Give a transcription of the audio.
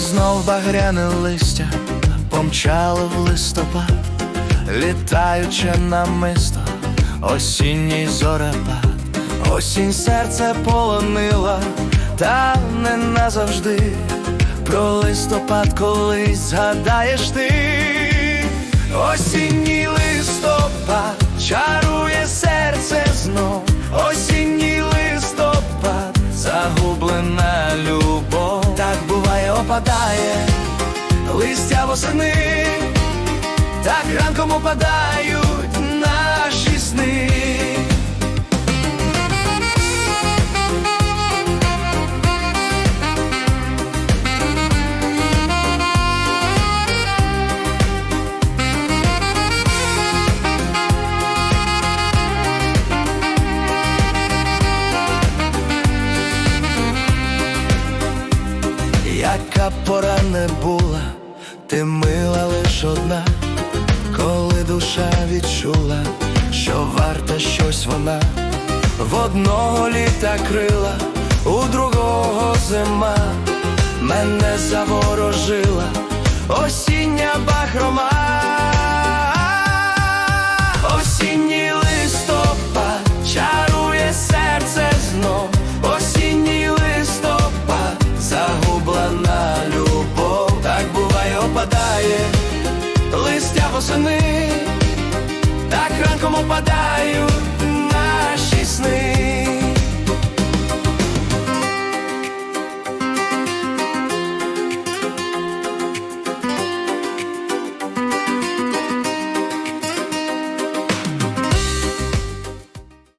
Знов багряне листя помчало в листопад, літаюче намисто, осінній зорепад, осінь серце полонила, та не назавжди. Про листопад колись згадаєш ти, осінній листопад чарує серце знов, осінній листопад, загублена любов, так буває, опадає листя восени, так ранком опадають Яка пора не була, ти мила лиш одна, коли душа відчула, що варта щось вона, в одного літа крила, у другого зима, мене заворожила, восени, так ранком опадають